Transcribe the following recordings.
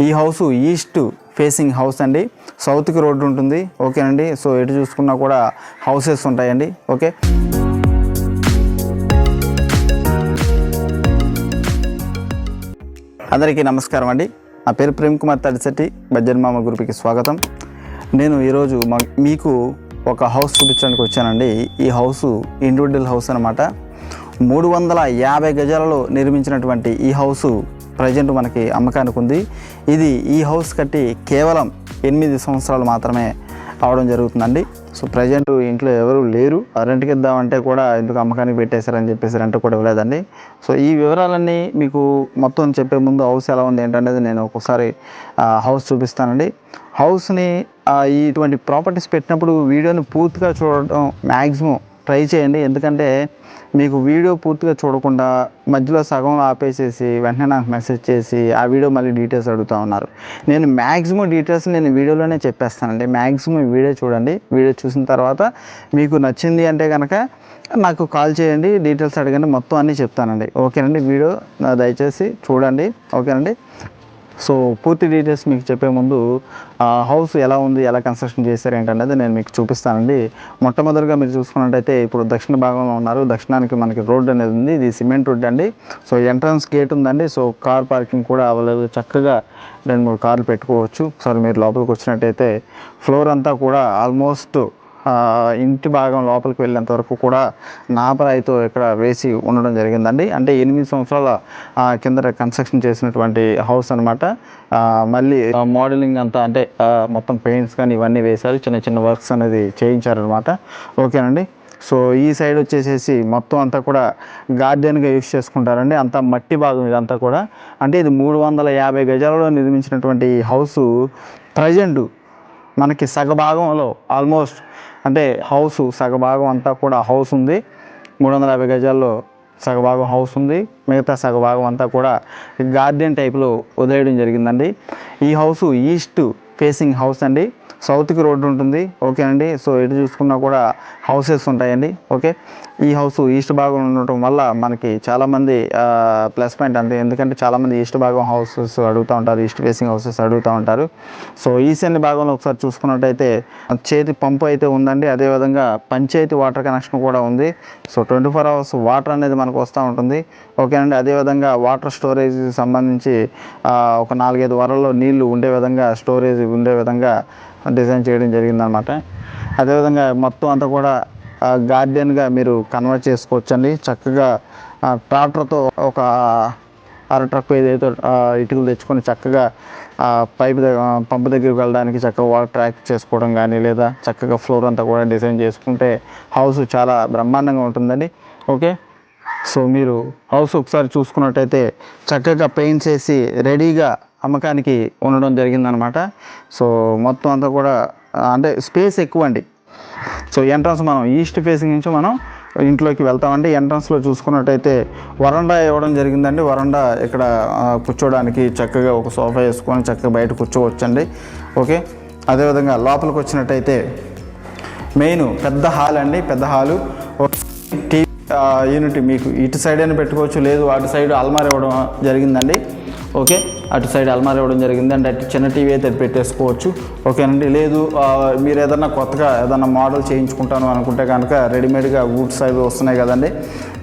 ఈ house east facing house అండి. సౌత్కి రోడ్డు ఉంటుంది. ఓకేనండి సో ఎటు చూసుకున్నా కూడా హౌసెస్ ఉంటాయండి. ఓకే. అందరికీ నమస్కారం అండి. నా పేరు ప్రేమ్ కుమార్ తడిశెట్టి. బజ్జన్ మామ గ్రూప్కి స్వాగతం. నేను ఈరోజు మా మీకు ఒక హౌస్ చూపించడానికి వచ్చానండి. ఈ హౌస్ ఇండివిజువల్ హౌస్ అనమాట మూడు వందల యాభై గజాలలో నిర్మించినటువంటి ఈ హౌస్ ప్రజెంట్ మనకి అమ్మకానికి ఉంది. ఇది ఈ హౌస్ కట్టి కేవలం ఎనిమిది సంవత్సరాలు మాత్రమే అవడం జరుగుతుందండి. సో ప్రజెంట్ ఇంట్లో ఎవరు లేరు. రెంట్కి ఇద్దామంటే కూడా ఎందుకు అమ్మకానికి పెట్టేశారని చెప్పేసి రెంట్ కూడా ఇవ్వలేదండి. సో ఈ వివరాలన్నీ మీకు మొత్తం చెప్పే ముందు హౌస్ ఎలా ఉంది ఏంటనేది నేను ఒకసారి హౌస్ చూపిస్తానండి. హౌస్ని ఇటువంటి ప్రాపర్టీస్ పెట్టినప్పుడు వీడియోని పూర్తిగా చూడడం మ్యాక్సిమం ట్రై చేయండి. ఎందుకంటే మీకు వీడియో పూర్తిగా చూడకుండా మధ్యలో సగం ఆపేసేసి వెంటనే నాకు మెసేజ్ చేసి ఆ వీడియో మళ్ళీ డీటెయిల్స్ అడుగుతూ ఉన్నారు. నేను మ్యాక్సిమం డీటెయిల్స్ నేను వీడియోలోనే చెప్పేస్తానండి. మ్యాక్సిమం వీడియో చూడండి. వీడియో చూసిన తర్వాత మీకు నచ్చింది అంటే కనుక నాకు కాల్ చేయండి. డీటెయిల్స్ అడగండి. మొత్తం అన్నీ చెప్తానండి. ఓకేనండి? వీడియో దయచేసి చూడండి. ఓకేనండి? సో పూర్తి డీటెయిల్స్ మీకు చెప్పే ముందు ఆ, హౌస్ ఎలా ఉంది ఎలా కన్స్ట్రక్షన్ చేశారు ఏంటనేది నేను మీకు చూపిస్తానండి. మొట్టమొదటిగా మీరు చూసుకున్నట్టయితే ఇప్పుడు దక్షిణ భాగంలో ఉన్నారు. దక్షిణానికి మనకి రోడ్ అనేది ఉంది. ఇది సిమెంట్ రోడ్ అండి. సో ఎంట్రన్స్ గేట్ ఉందండి. సో కార్ పార్కింగ్ కూడా అవైలబుల్ చక్కగా రెండు మూడు కార్లు పెట్టుకోవచ్చు. సో మీరు లోపలికి వచ్చినట్టయితే ఫ్లోర్ అంతా కూడా ఆల్మోస్ట్ ఇంటి భాగం లోపలికి వెళ్ళేంత వరకు కూడా నాపరాయితో ఇక్కడ వేసి ఉండడం జరిగిందండి. అంటే ఎనిమిది సంవత్సరాల కింద కన్స్ట్రక్షన్ చేసినటువంటి హౌస్ అనమాట మళ్ళీ మోడలింగ్ అంతా అంటే మొత్తం పెయింట్స్ కానీ ఇవన్నీ వేశారు. చిన్న చిన్న వర్క్స్ అనేది చేయించారనమాట ఓకేనండి? సో ఈ సైడ్ వచ్చేసేసి మొత్తం అంతా కూడా గార్డెన్గా యూస్ చేసుకుంటారండి. అంతా మట్టి భాగం ఇదంతా కూడా. అంటే ఇది మూడు వందల యాభై గజాలలో నిర్మించినటువంటి హౌస్ ప్రజెంట్ మనకి సగభాగంలో ఆల్మోస్ట్ అంటే హౌస్ సగభాగం అంతా కూడా హౌస్ ఉంది. మూడు వందల యాభై గజాల్లో సగభాగం హౌస్ ఉంది. మిగతా సగభాగం అంతా కూడా గార్డెన్ టైప్లో వదిలేయడం జరిగిందండి. ఈ హౌస్ ఈస్ట్ ఫేసింగ్ హౌస్ అండి. సౌత్కి రోడ్డు ఉంటుంది. ఓకే అండి. సో ఎటు చూసుకున్నా కూడా హౌసెస్ ఉంటాయండి. ఓకే. ఈ హౌస్ ఈస్ట్ భాగం ఉండటం వల్ల మనకి చాలామంది ప్లస్ పాయింట్ అంతే. ఎందుకంటే చాలామంది ఈస్ట్ భాగం హౌసెస్ అడుగుతూ ఉంటారు. ఈస్ట్ ఫేసింగ్ హౌసెస్ అడుగుతూ ఉంటారు. సో ఈశాన్య భాగంలో ఒకసారి చూసుకున్నట్టయితే చేతి పంపు అయితే ఉందండి. అదేవిధంగా పంచాయతీ వాటర్ కనెక్షన్ కూడా ఉంది. So twenty four hours water అనేది మనకు వస్తూ ఉంటుంది. ఓకేనండి అదేవిధంగా వాటర్ స్టోరేజ్ సంబంధించి ఒక నాలుగైదు వారాల్లో నీళ్ళు ఉండే విధంగా స్టోరేజ్ ఉండే విధంగా డిజైన్ చేయడం జరిగిందనమాట అదేవిధంగా మొత్తం అంతా కూడా గార్డెన్గా మీరు కన్వర్ట్ చేసుకోవచ్చండి. చక్కగా ట్రాక్టర్తో ఒక అర ట్రక్ ఏదైతే ఇటుకలు తెచ్చుకొని చక్కగా పైప్ దగ్గర పంపు దగ్గరికి వెళ్ళడానికి చక్కగా వాటర్ ట్రాక్ చేసుకోవడం కానీ లేదా చక్కగా ఫ్లోర్ అంతా కూడా డిజైన్ చేసుకుంటే హౌస్ చాలా బ్రహ్మాండంగా ఉంటుందండి. ఓకే? సో మీరు హౌస్ ఒకసారి చూసుకున్నట్టయితే చక్కగా పెయింట్స్ వేసి రెడీగా అమ్మకానికి ఉండడం జరిగిందనమాట. సో మొత్తం అంతా కూడా అంటే స్పేస్ ఎక్కువ అండి సో ఎంట్రన్స్ మనం ఈస్ట్ ఫేసింగ్ నుంచి మనం ఇంట్లోకి వెళ్తామండి. ఎంట్రన్స్లో చూసుకున్నట్టయితే వరండా ఇవ్వడం జరిగిందండి. వరండా ఇక్కడ కూర్చోడానికి చక్కగా ఒక సోఫా వేసుకొని చక్కగా బయట కూర్చోవచ్చండి. ఓకే? అదేవిధంగా లోపలికి వచ్చినట్టయితే మెయిన్ పెద్ద హాల్ అండి. పెద్ద హాలు. టీవీ యూనిట్ మీకు ఇటు సైడ్ అయినా పెట్టుకోవచ్చు. లేదు అటు సైడ్ అల్మార్ ఇవ్వడం జరిగిందండి. ఓకే? అటు సైడ్ అల్మార్ ఇవ్వడం జరిగింది. అండ్ అటు చిన్న టీవీ అయితే పెట్టేసుకోవచ్చు. ఓకేనండి? లేదు మీరు ఏదన్నా కొత్తగా ఏదన్నా మోడల్ చేయించుకుంటాను అనుకుంటే కనుక రెడీమేడ్గా వుడ్స్ అవి వస్తున్నాయి కదండి.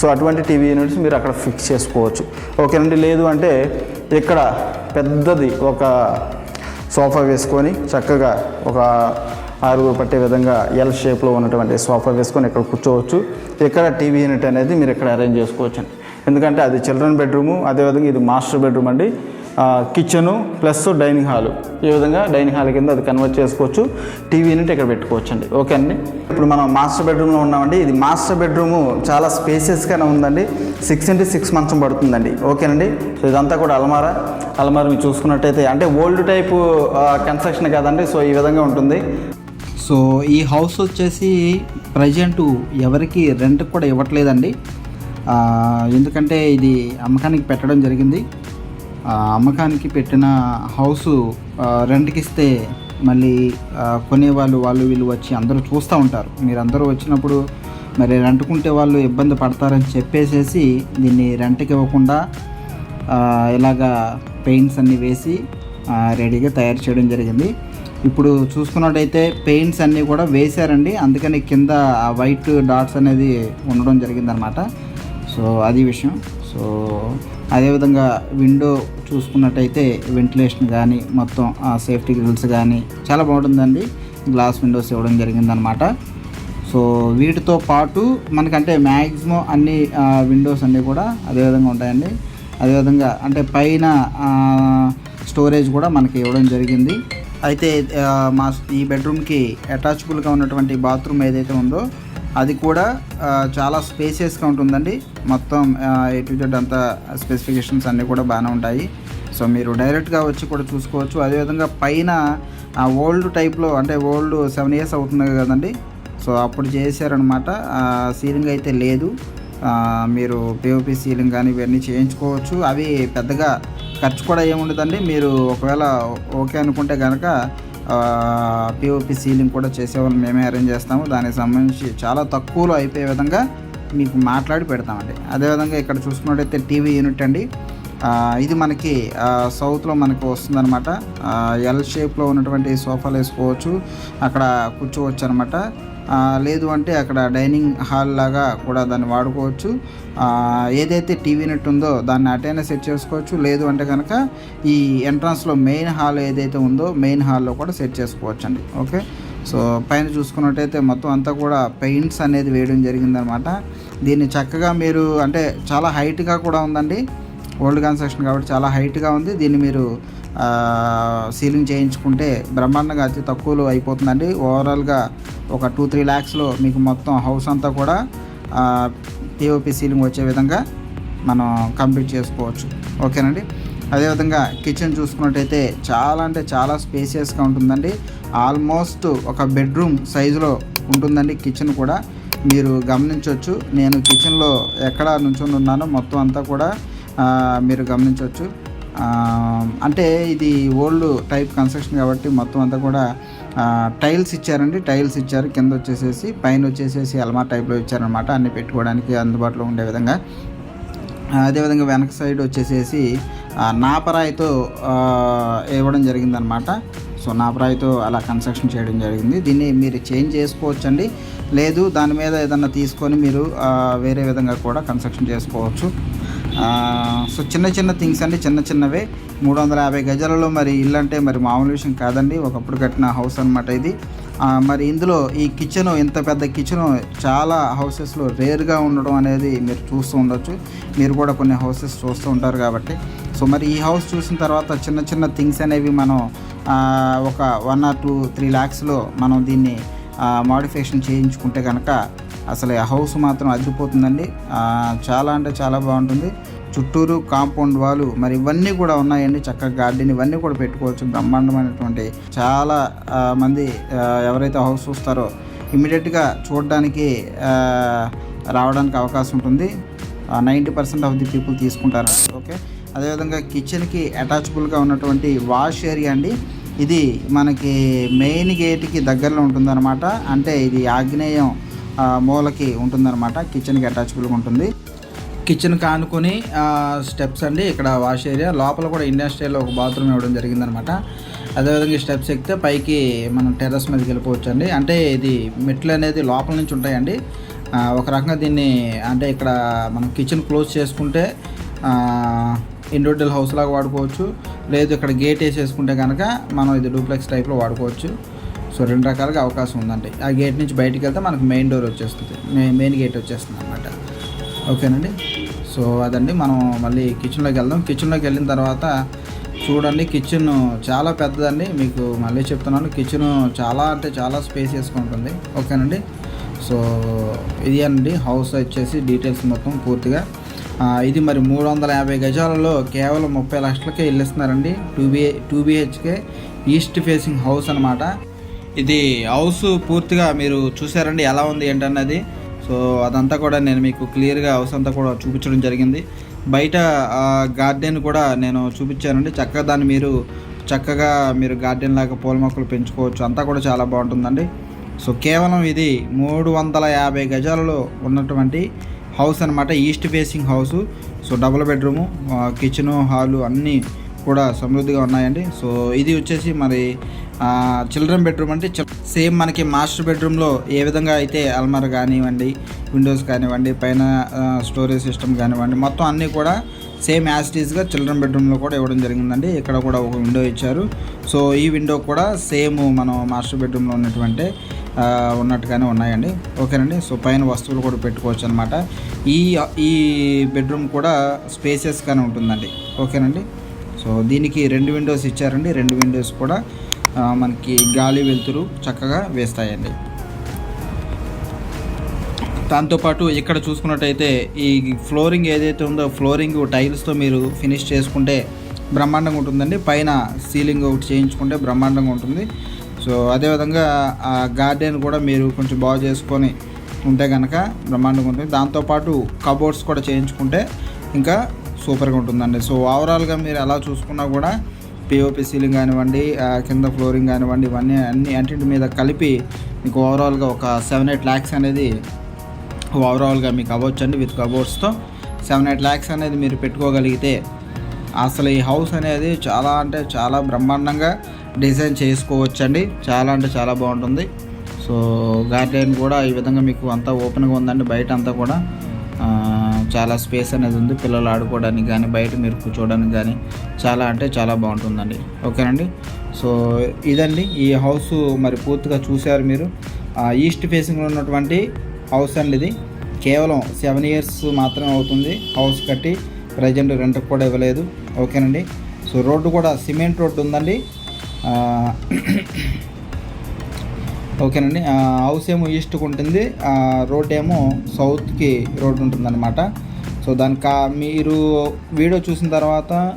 సో అటువంటి టీవీ యూనిట్స్ మీరు అక్కడ ఫిక్స్ చేసుకోవచ్చు. ఓకేనండి? లేదు అంటే ఇక్కడ పెద్దది ఒక సోఫా వేసుకొని చక్కగా ఒక ఆరుగురు పట్టే విధంగా ఎల్ షేప్లో ఉన్నటువంటి సోఫా వేసుకొని ఇక్కడ కూర్చోవచ్చు. ఇక్కడ టీవీ యూనిట్ అనేది మీరు ఇక్కడ అరేంజ్ చేసుకోవచ్చు అండి ఎందుకంటే అది చిల్డ్రన్ బెడ్రూము అదేవిధంగా ఇది మాస్టర్ బెడ్రూమ్ అండి. Kitchen plus dining hall. ఈ విధంగా డైనింగ్ హాల్ కింద అది కన్వర్ట్ చేసుకోవచ్చు. టీవీ యూనిట్ ఇక్కడ పెట్టుకోవచ్చు అండి ఓకే అండి? ఇప్పుడు మనం మాస్టర్ బెడ్రూమ్లో ఉన్నామండి. ఇది మాస్టర్ బెడ్రూమ్ చాలా స్పేసియస్గానే ఉందండి. సిక్స్ ఇంటూ సిక్స్ మంచం పడుతుందండి. ఓకేనండి? సో ఇదంతా కూడా అల్మారా. అలమార మీరు చూసుకున్నట్టయితే అంటే ఓల్డ్ టైపు కన్స్ట్రక్షన్ కదండి. సో ఈ విధంగా ఉంటుంది. సో ఈ హౌస్ వచ్చేసి ప్రజెంట్ ఎవరికి రెంట్ కూడా ఇవ్వట్లేదండి. ఎందుకంటే ఇది అమ్మకానికి పెట్టడం జరిగింది. అమ్మకానికి పెట్టిన హౌస్ రెంట్కి ఇస్తే మళ్ళీ కొనేవాళ్ళు వాళ్ళు వీళ్ళు వచ్చి అందరూ చూస్తూ ఉంటారు. మీరు అందరూ వచ్చినప్పుడు మరి రెంట్కుంటే వాళ్ళు ఇబ్బంది పడతారని చెప్పేసేసి దీన్ని రెంట్కి ఇవ్వకుండా ఇలాగా పెయింట్స్ అన్నీ వేసి రెడీగా తయారు చేయడం జరిగింది. ఇప్పుడు చూసుకున్నట్టయితే పెయింట్స్ అన్నీ కూడా వేశారండి. అందుకని కింద ఆ వైట్ డాట్స్ అనేది ఉండడం జరిగిందనమాట. సో అది విషయం. సో అదేవిధంగా విండో చూసుకున్నట్టయితే వెంటిలేషన్ కానీ మొత్తం ఆ సేఫ్టీ గ్రిల్స్ కానీ చాలా బాగుంటుందండి. గ్లాస్ విండోస్ ఇవ్వడం జరిగిందనమాట సో వీటితో పాటు మనకంటే మ్యాక్సిమం అన్ని విండోస్ అన్నీ కూడా అదేవిధంగా ఉంటాయండి. అదేవిధంగా అంటే పైన స్టోరేజ్ కూడా మనకి ఇవ్వడం జరిగింది. అయితే మా ఈ బెడ్రూమ్కి అటాచబుల్గా ఉన్నటువంటి బాత్రూమ్ ఏదైతే ఉందో అది కూడా చాలా స్పేసియస్గా ఉంటుందండి. మొత్తం ఏ టు జెడ్ అంతా స్పెసిఫికేషన్స్ అన్నీ కూడా బాగానే ఉంటాయి. సో మీరు డైరెక్ట్గా వచ్చి కూడా చూసుకోవచ్చు. అదేవిధంగా పైన ఆ ఓల్డ్ టైప్లో అంటే ఓల్డ్ సెవెన్ ఇయర్స్ అవుతుంది కదండి. సో అప్పుడు చేశారనమాట సీలింగ్ అయితే లేదు. మీరు పిఓపి సీలింగ్ కానీ ఇవన్నీ చేయించుకోవచ్చు. అవి పెద్దగా ఖర్చు కూడా ఏముండదండి. మీరు ఒకవేళ ఓకే అనుకుంటే కనుక పిఓపి సీలింగ్ కూడా చేసేవాళ్ళు మేమే అరేంజ్ చేస్తాము. దానికి సంబంధించి చాలా తక్కువలో అయిపోయే విధంగా మీకు మాట్లాడి పెడతామండి. అదేవిధంగా ఇక్కడ చూసుకున్నట్టయితే టీవీ యూనిట్ అండి. ఇది మనకి సౌత్లో మనకు వస్తుందన్నమాట. ఎల్ షేప్లో ఉన్నటువంటి సోఫాలు వేసుకోవచ్చు. అక్కడ కూర్చోవచ్చు అనమాట లేదు అంటే అక్కడ డైనింగ్ హాల్ లాగా కూడా దాన్ని వాడుకోవచ్చు. ఏదైతే టీవీ నెట్ ఉందో దాన్ని అటైనా సెట్ చేసుకోవచ్చు. లేదు అంటే కనుక ఈ ఎంట్రన్స్లో మెయిన్ హాల్ ఏదైతే ఉందో మెయిన్ హాల్లో కూడా సెట్ చేసుకోవచ్చు అండి ఓకే? సో పైన చూసుకున్నట్టయితే మొత్తం అంతా కూడా పెయింట్స్ అనేది వేయడం జరిగిందనమాట. దీన్ని చక్కగా మీరు అంటే చాలా హైట్గా కూడా ఉందండి. ఓల్డ్ కన్స్ట్రక్షన్ కాబట్టి చాలా హైట్గా ఉంది. దీన్ని మీరు సీలింగ్ చేయించుకుంటే బ్రహ్మాండంగా అతి తక్కువలో అయిపోతుందండి. ఓవరాల్గా ఒక టూ త్రీ ల్యాక్స్లో మీకు మొత్తం హౌస్ అంతా కూడా పిఓపి సీలింగ్ వచ్చే విధంగా మనం కంప్లీట్ చేసుకోవచ్చు. ఓకేనండి? అదేవిధంగా కిచెన్ చూసుకున్నట్టయితే చాలా అంటే చాలా స్పేసియస్గా ఉంటుందండి. ఆల్మోస్ట్ ఒక బెడ్రూమ్ సైజులో ఉంటుందండి కిచెన్ కూడా. మీరు గమనించవచ్చు నేను కిచెన్లో ఎక్కడ నుంచొని ఉన్నానో మొత్తం అంతా కూడా మీరు గమనించవచ్చు అంటే ఇది ఓల్డ్ టైప్ కన్స్ట్రక్షన్ కాబట్టి మొత్తం అంతా కూడా టైల్స్ ఇచ్చారండి. టైల్స్ ఇచ్చారు. కింద వచ్చేసేసి పైన వచ్చేసేసి అల్మా టైప్లో ఇచ్చారనమాట అన్ని పెట్టుకోవడానికి అందుబాటులో ఉండే విధంగా. అదేవిధంగా వెనక సైడ్ వచ్చేసేసి నాపరాయితో ఇవ్వడం జరిగిందనమాట సో నాపరాయితో అలా కన్స్ట్రక్షన్ చేయడం జరిగింది. దీన్ని మీరు చేంజ్ చేసుకోవచ్చండి. లేదు దాని మీద ఏదన్నా తీసుకొని మీరు వేరే విధంగా కూడా కన్స్ట్రక్షన్ చేసుకోవచ్చు. సో చిన్న చిన్న థింగ్స్ అండి చిన్న చిన్నవే. మూడు వందల యాభై గజాలలో మరి ఇల్లు అంటే మరి మామూలు విషయం కాదండి ఒకప్పుడు కట్టిన హౌస్ అనమాట ఇది. మరి ఇందులో ఈ కిచెన్ ఇంత పెద్ద కిచెను చాలా హౌసెస్లో రేర్గా ఉండడం అనేది మీరు చూస్తూ ఉండొచ్చు. మీరు కూడా కొన్ని హౌసెస్ చూస్తూ ఉంటారు కాబట్టి. సో మరి ఈ హౌస్ చూసిన తర్వాత చిన్న చిన్న థింగ్స్ అనేవి మనం ఒక వన్ ఆర్ టూ త్రీ ల్యాక్స్లో మనం దీన్ని మాడిఫికేషన్ చేయించుకుంటే కనుక అసలు ఆ హౌస్ మాత్రం అదిరిపోతుందండి. చాలా అంటే చాలా బాగుంటుంది. చుట్టూరు కాంపౌండ్ వాళ్ళు మరి ఇవన్నీ కూడా ఉన్నాయండి. చక్కగా గార్డెన్ ఇవన్నీ కూడా పెట్టుకోవచ్చు. బ్రహ్మాండమైనటువంటి చాలా మంది ఎవరైతే హౌస్ చూస్తారో ఇమీడియట్గా చూడడానికి రావడానికి అవకాశం ఉంటుంది. Ninety percent of the people తీసుకుంటారు. ఓకే? అదేవిధంగా కిచెన్కి అటాచబుల్గా ఉన్నటువంటి వాష్ ఏరియా అండి. ఇది మనకి మెయిన్ గేట్కి దగ్గరలో ఉంటుందన్నమాట. అంటే ఇది ఆగ్నేయం మూలకి ఉంటుందన్నమాట. కిచెన్కి అటాచబుల్గా ఉంటుంది. కిచెన్ కానుకొని స్టెప్స్ అండి ఇక్కడ వాష్ ఏరియా. లోపల కూడా ఇండియన్ స్టైల్లో ఒక బాత్రూమ్ ఇవ్వడం జరిగిందనమాట అదేవిధంగా ఈ స్టెప్స్ ఎక్కితే పైకి మనం టెర్రస్ మీదకి వెళ్ళిపోవచ్చు అండి అంటే ఇది మెట్లు అనేది లోపల నుంచి ఉంటాయండి. ఒక రకంగా దీన్ని అంటే ఇక్కడ మనం కిచెన్ క్లోజ్ చేసుకుంటే ఇండివిజువల్ హౌస్ లాగా వాడుకోవచ్చు. లేదు ఇక్కడ గేట్ వేసేసుకుంటే కనుక మనం ఇది డూప్లెక్స్ టైప్లో వాడుకోవచ్చు. సో రెండు రకాలుగా అవకాశం ఉందండి. ఆ గేట్ నుంచి బయటికి వెళ్తే మనకు మెయిన్ డోర్ వచ్చేస్తుంది. మెయిన్ మెయిన్ గేట్ వచ్చేస్తుంది అనమాట ఓకేనండి? సో అదండి మనం మళ్ళీ కిచెన్లోకి వెళ్దాం. కిచెన్లోకి వెళ్ళిన తర్వాత చూడండి కిచెన్ చాలా పెద్దదండి. మీకు మళ్ళీ చెప్తున్నాను కిచెన్ చాలా అంటే చాలా స్పేస్ ఉంటుంది. ఓకేనండి? సో ఇది అండి హౌస్ వచ్చేసి డీటెయిల్స్ మొత్తం పూర్తిగా. ఇది మరి మూడు వందల యాభై గజాలలో కేవలం ముప్పై లక్షలకే ఇల్లిస్తున్నారండి two BH two BHK east facing house అనమాట ఇది హౌస్ పూర్తిగా మీరు చూసారండి ఎలా ఉంది ఏంటన్నది. సో అదంతా కూడా నేను మీకు క్లియర్గా హౌస్ అంతా కూడా చూపించడం జరిగింది. బయట గార్డెన్ కూడా నేను చూపించానండి. చక్కగా దాన్ని మీరు చక్కగా మీరు గార్డెన్ లాగా పూల మొక్కలు పెంచుకోవచ్చు. అంతా కూడా చాలా బాగుంటుందండి. సో కేవలం ఇది మూడు వందల యాభై గజాలలో ఉన్నటువంటి హౌస్ అనమాట east facing house. So double bedroom kitchen hall అన్నీ కూడా సమృద్ధిగా ఉన్నాయండి. సో ఇది వచ్చేసి మరి చిల్డ్రన్ బెడ్రూమ్ అంటే సేమ్ మనకి మాస్టర్ బెడ్రూమ్లో ఏ విధంగా అయితే అల్మార్ కానివ్వండి విండోస్ కానివ్వండి పైన స్టోరేజ్ సిస్టమ్ కానివ్వండి మొత్తం అన్నీ కూడా సేమ్ యాసిటీస్గా చిల్డ్రన్ బెడ్రూమ్లో కూడా ఇవ్వడం జరిగిందండి. ఇక్కడ కూడా ఒక విండో ఇచ్చారు. సో ఈ విండో కూడా సేమ్ మనం మాస్టర్ బెడ్రూమ్లో ఉన్నటువంటి ఉన్నట్టుగానే ఉన్నాయండి. ఓకేనండి. సో పైన వస్తువులు కూడా పెట్టుకోవచ్చు అనమాట ఈ ఈ బెడ్రూమ్ కూడా స్పేసెస్గానే ఉంటుందండి. ఓకేనండి. సో దీనికి రెండు విండోస్ ఇచ్చారండి. రెండు విండోస్ కూడా మనకి గాలి వెలుతురు చక్కగా వేస్తాయండి. దాంతోపాటు ఇక్కడ చూసుకున్నట్టయితే ఈ ఫ్లోరింగ్ ఏదైతే ఉందో ఫ్లోరింగ్ టైల్స్తో మీరు ఫినిష్ చేసుకుంటే బ్రహ్మాండంగా ఉంటుందండి. పైన సీలింగ్ ఒకటి చేయించుకుంటే బ్రహ్మాండంగా ఉంటుంది. సో అదేవిధంగా ఆ గార్డెన్ కూడా మీరు కొంచెం బాగు చేసుకొని ఉంటే కనుక బ్రహ్మాండంగా ఉంటుంది. దాంతోపాటు కబోర్డ్స్ కూడా చేయించుకుంటే ఇంకా సూపర్గా ఉంటుందండి. సో ఓవరాల్గా మీరు ఎలా చూసుకున్నా కూడా పిఓపి సీలింగ్ కానివ్వండి కింద ఫ్లోరింగ్ కానివ్వండి ఇవన్నీ అన్ని అన్నింటి మీద కలిపి మీకు ఓవరాల్గా ఒక సెవెన్ ఎయిట్ ల్యాక్స్ అనేది ఓవరాల్గా మీకు అవ్వచ్చండి విత్ కబోర్డ్స్తో సెవెన్ ఎయిట్ ల్యాక్స్ అనేది మీరు పెట్టుకోగలిగితే అసలు ఈ హౌస్ అనేది చాలా అంటే చాలా బ్రహ్మాండంగా డిజైన్ చేసుకోవచ్చండి. చాలా అంటే చాలా బాగుంటుంది. సో గార్డెన్ కూడా ఈ విధంగా మీకు అంతా ఓపెన్గా ఉందండి. బయట అంతా కూడా చాలా స్పేస్ అనేది ఉంది. పిల్లలు ఆడుకోవడానికి కానీ బయట మీరు కూర్చోవడానికి కానీ చాలా అంటే చాలా బాగుంటుందండి. ఓకేనండి? సో ఇదండి ఈ హౌస్ మరి పూర్తిగా చూశారు మీరు. ఈస్ట్ ఫేసింగ్లో ఉన్నటువంటి హౌస్ అండి ఇది. కేవలం సెవెన్ ఇయర్స్ మాత్రమే అవుతుంది హౌస్ కట్టి. ప్రజెంట్ రెంట్కి కూడా ఇవ్వలేదు. ఓకేనండి? సో రోడ్డు కూడా సిమెంట్ రోడ్డు ఉందండి. ఓకేనండి. హౌస్ ఏమో ఈస్ట్కి ఉంటుంది. రోడ్ ఏమో సౌత్కి రోడ్ ఉంటుందన్నమాట. సో దానికి కా- మీరు వీడియో చూసిన తర్వాత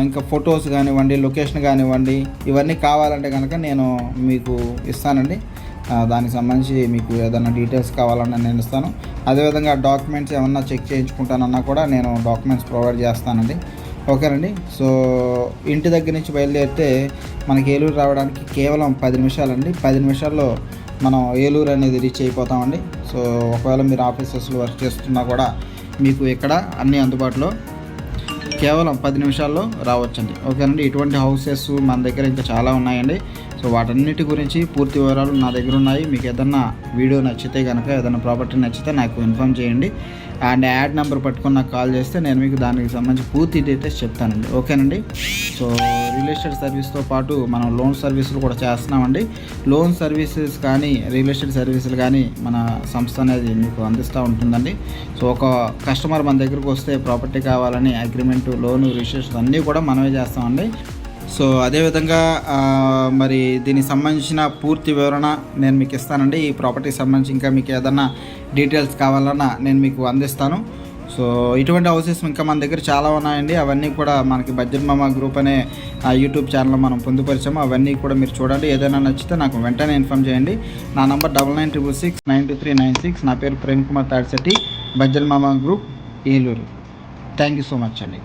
ఇంకా ఫొటోస్ కానివ్వండి లొకేషన్ కానివ్వండి ఇవన్నీ కావాలంటే కనుక నేను మీకు ఇస్తానండి. దానికి సంబంధించి మీకు ఏదైనా డీటెయిల్స్ కావాలన్నా నేను ఇస్తాను. అదేవిధంగా డాక్యుమెంట్స్ ఏమన్నా చెక్ చేయించుకుంటానన్నా కూడా నేను డాక్యుమెంట్స్ ప్రొవైడ్ చేస్తానండి. ఓకేనండి. సో ఇంటి దగ్గర నుంచి బయలుదేరితే మనకి ఏలూరు రావడానికి కేవలం పది నిమిషాలండి. పది నిమిషాల్లో మనం ఏలూరు అనేది రీచ్ అయిపోతామండి. సో ఒకవేళ మీరు ఆఫీసెస్లో వర్క్ చేస్తున్నా కూడా మీకు ఇక్కడ అన్నీ అందుబాటులో కేవలం పది నిమిషాల్లో రావచ్చండి. ఓకేనండి. ఇటువంటి హౌసెస్ మన దగ్గర ఇంకా చాలా ఉన్నాయండి. సో వాటన్నిటి గురించి పూర్తి వివరాలు నా దగ్గర ఉన్నాయి. మీకు ఏదన్నా వీడియో నచ్చితే కనుక ఏదైనా ప్రాపర్టీ నచ్చితే నాకు ఇన్ఫామ్ చేయండి. అండ్ యాడ్ నెంబర్ పట్టుకొని నాకు కాల్ చేస్తే నేను మీకు దానికి సంబంధించి పూర్తి డీటెయిల్స్ చెప్తానండి. ఓకేనండి? సో రియల్ ఎస్టేట్ సర్వీస్తో పాటు మనం లోన్ సర్వీసులు కూడా చేస్తున్నామండి. లోన్ సర్వీసెస్ కానీ రియల్ ఎస్టేట్ సర్వీసులు కానీ మన సంస్థ అనేది మీకు అందిస్తూ ఉంటుందండి. సో ఒక కస్టమర్ మన దగ్గరకు వస్తే ప్రాపర్టీ కావాలని అగ్రిమెంట్ లోన్ రిజిస్ట్రేషన్ అన్నీ కూడా మనమే చేస్తామండి. సో అదేవిధంగా మరి దీనికి సంబంధించిన పూర్తి వివరణ నేను మీకు ఇస్తానండి. ఈ ప్రాపర్టీకి సంబంధించి ఇంకా మీకు ఏదన్నా డీటెయిల్స్ కావాలన్నా నేను మీకు అందిస్తాను. సో ఇటువంటి హౌసెస్ ఇంకా మన దగ్గర చాలా ఉన్నాయండి. అవన్నీ కూడా మనకి బడ్జెట్ మామ గ్రూప్ అనే యూట్యూబ్ ఛానల్లో మనం పొందుపరిచాము. అవన్నీ కూడా మీరు చూడండి. ఏదైనా నచ్చితే నాకు వెంటనే ఇన్ఫామ్ చేయండి. నా number double nine triple six nine two three nine six. నా పేరు Prem Kumar Tadisetti. Budget Mama group Eluru. Thank you so much అండి.